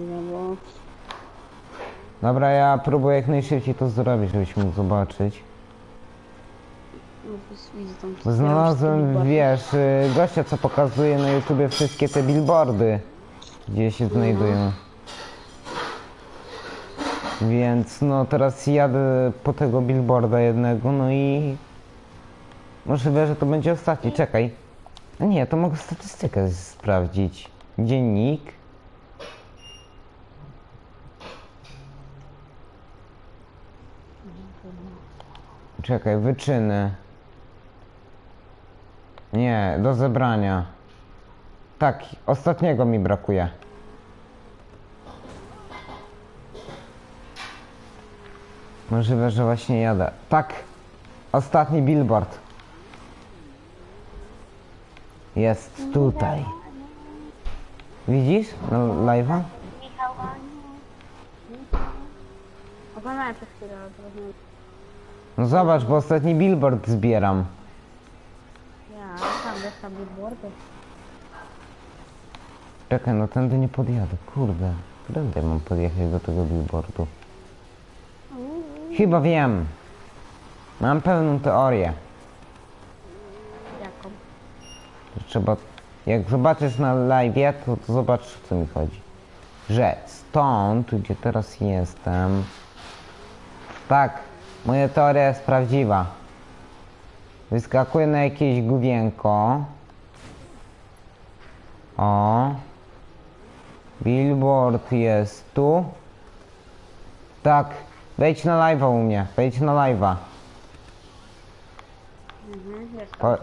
No. Dobra, ja próbuję jak najszybciej to zrobić, żebyś mógł zobaczyć. no, bo widzę tam... Bo znalazłem, wiesz, y, gościa, co pokazuje na YouTubie wszystkie te billboardy, gdzie się znajdują. Więc no teraz jadę po tego billboarda jednego, no i możliwe, że to będzie ostatni. Czekaj. A nie, to mogę statystykę sprawdzić. Dziennik. Czekaj, wyczyny. Nie, do zebrania. Tak, ostatniego mi brakuje. Możliwe, że właśnie jadę. Tak, ostatni billboard. Jest tutaj. Widzisz? Na live'a? Oglądałem przez chwilę, nie... No zobacz, bo ostatni billboard zbieram. Ja, tam jest tam billboardy. Czekaj, no tędy nie podjadę, kurde. Którędy mam podjechać do tego billboardu? Chyba wiem. Mam pełną teorię. Jaką? Trzeba, jak zobaczysz na live, to, to zobacz o co mi chodzi. Że stąd, gdzie teraz jestem. Tak, moja teoria jest prawdziwa. Wyskakuję na jakieś główienko. O. Billboard jest tu. Tak, wejdź na live'a u mnie, wejdź na live'a. Po...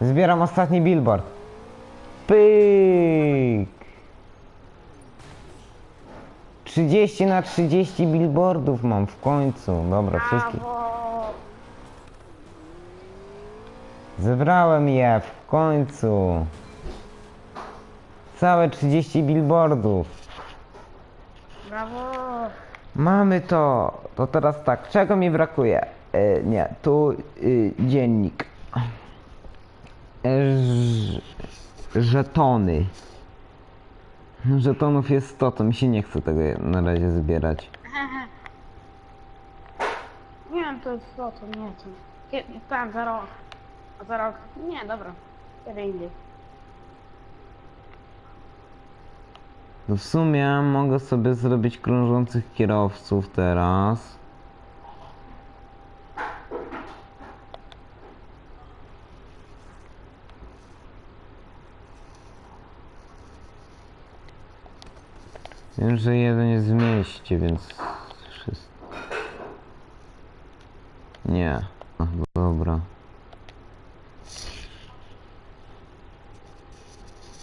Zbieram ostatni billboard. Pyk! 30 na 30 billboardów mam w końcu. Dobra, wszystkich. Brawo! Zebrałem je w końcu. Całe 30 billboardów. Brawo! Mamy to. To teraz tak, czego mi brakuje? E, nie, tu y, dziennik. E, ż, żetony. Żetonów jest 100, to mi się nie chce tego na razie zbierać. Nie wiem, to jest co, to nie, to... Kiedy, tam, za rok. A za rok? Nie, dobra. Kiedy indziej. No w sumie mogę sobie zrobić krążących kierowców teraz. Wiem, że jeden jest w mieście, więc. Nie. Ach, dobra.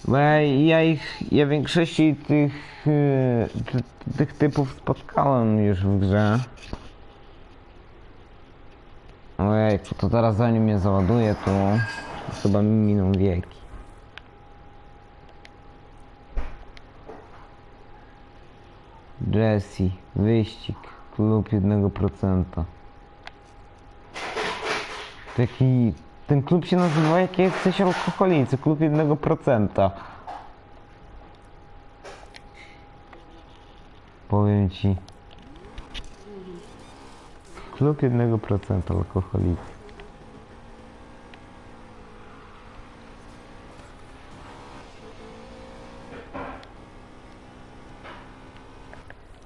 Bo ja, ja ich, ja większości tych, ty- tych typów spotkałem już w grze. Ojej, to teraz zanim mnie załaduje, to chyba mi miną wieki. Jesse, wyścig, klub 1%. Taki, ten klub się nazywa jak jesteś alkoholicy, klub 1%. Powiem ci. Klub 1% alkoholicy.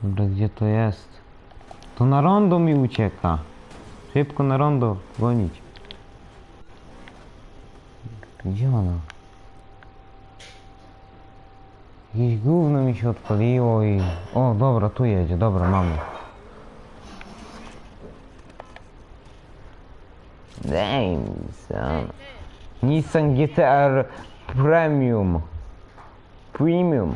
Dobra, gdzie to jest? To na rondo mi ucieka. Szybko na rondo gonić. Gdzie ona? Jakieś gówno mi się odpaliło i... O, dobra, tu jedzie, dobra, mamy. Damn. Nissan GTR Premium. Premium.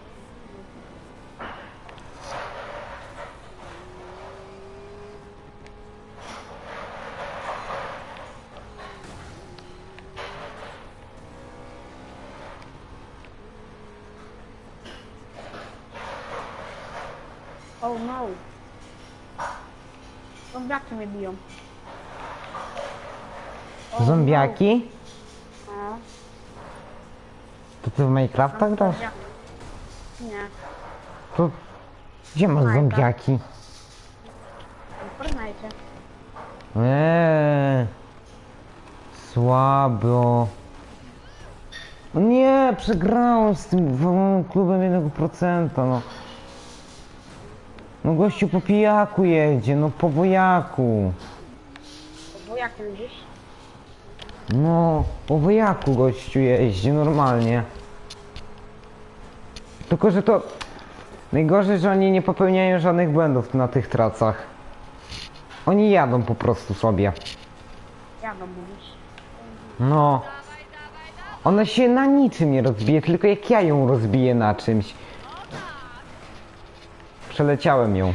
Oh no. Zombiaki mnie biją. Oh Zombiaki? No. No. To ty w Minecrafta grasz? Zombiaki. Nie. To... Gdzie masz Minecraft. zombiaki? Fortnite. Eee, słabo. No nie, przegrałem z tym klubem 1%, no. No gościu po pijaku jedzie, no po wojaku. Bo jak widzisz? No, po wojaku gościu jeździ normalnie. Tylko, że to... Najgorzej, że oni nie popełniają żadnych błędów na tych tracach. Oni jadą po prostu sobie. Jadą mówisz. No. Ona się na niczym nie rozbije, tylko jak ja ją rozbiję na czymś. Przeleciałem ją.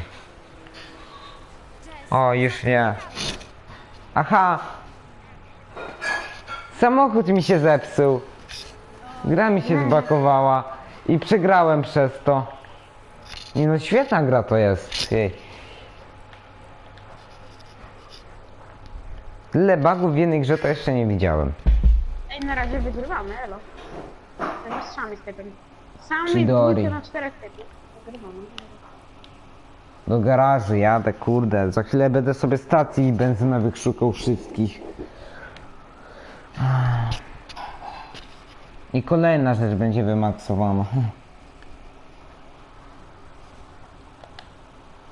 O, już nie. Aha. Samochód mi się zepsuł. Gra mi się zbakowała i przegrałem przez to. Nie no, świetna gra to jest. Jej. Tyle bugów w jednej grze to jeszcze nie widziałem. Ej, na razie wygrywamy, elo. Z sami z typem. Sami Chidori. na czterech typów. Wygrywamy. Do garażu jadę, kurde. Za chwilę będę sobie stacji benzynowych szukał wszystkich. I kolejna rzecz będzie wymaksowana.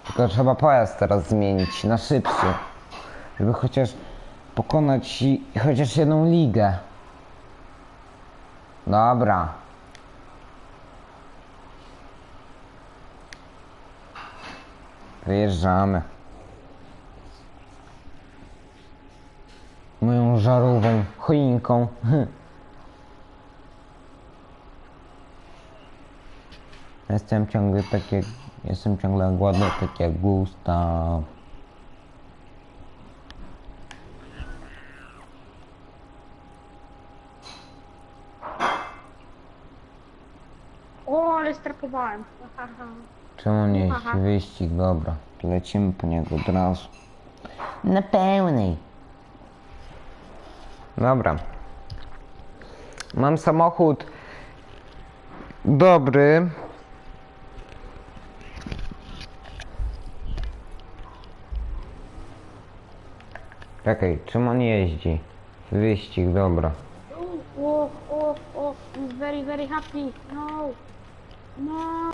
Tylko trzeba pojazd teraz zmienić na szybszy. Żeby chociaż pokonać chociaż jedną ligę. Dobra. Wyjeżdżamy. Moją żarową choinką. Jestem ciągle tak jak... Jestem ciągle głodny tak jak Gustaw. O, ale strapowałem. Haha. Czemu nie Aha. jeździ wyścig? Dobra, lecimy po niego od razu. Na pełnej. Dobra. Mam samochód dobry. Czekaj, czym on jeździ? Wyścig, dobra. O, o, o, I'm very, very happy. No. No.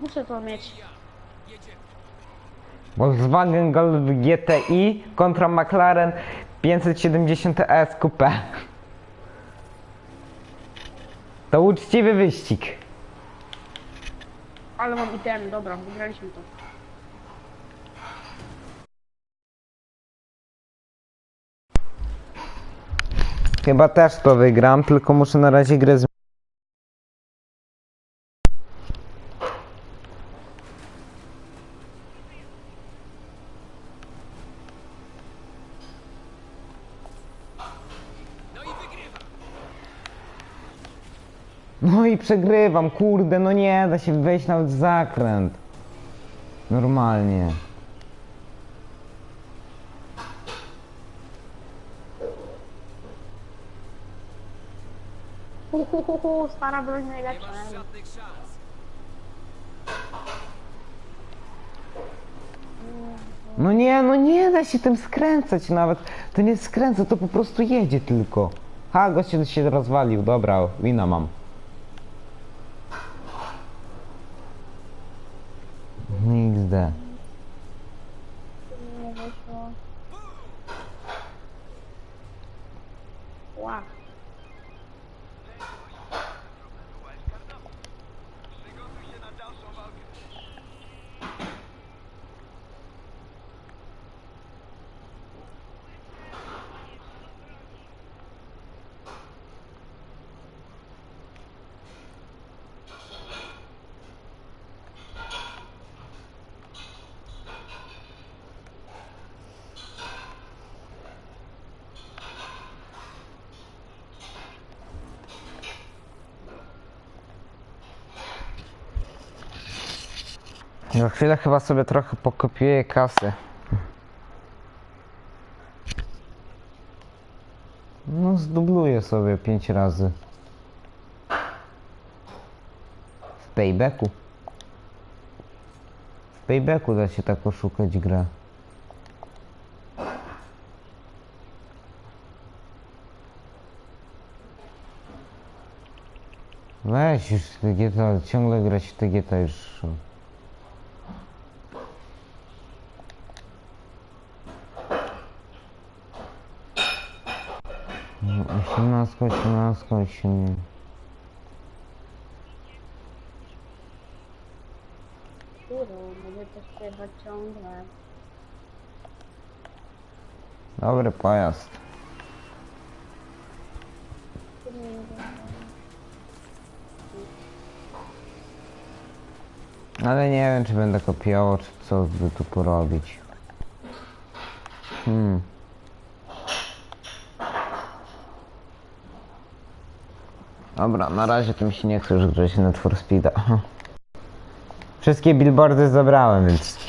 Muszę to mieć. Volkswagen Golf GTI kontra McLaren 570S Coupe. To uczciwy wyścig. Ale mam item, dobra, wygraliśmy to. Chyba też to wygram, tylko muszę na razie grę z... No i przegrywam, kurde, no nie da się wejść nawet w zakręt. Normalnie. Hu, hu, hu, hu, stara broń najlepsza. No nie, no nie da się tym skręcać nawet. To nie skręca, to po prostu jedzie tylko. Ha, gościu się rozwalił, dobra, wina mam. Za chwilę chyba sobie trochę pokopiuję kasy. No, zdubluję sobie pięć razy. W paybacku. W paybacku da się tak oszukać grę. Weź już te GTA, ciągle grać w te GTA już. No, Osiemnastka, osiemnastka, osiem... Którą? Będę też śpiewać ciągle. Dobry pojazd. Ale nie wiem, czy będę kopiował, czy co by tu porobić. Hmm. Dobra, na razie to mi się nie chce już grać na for Speeda. Wszystkie billboardy zabrałem, więc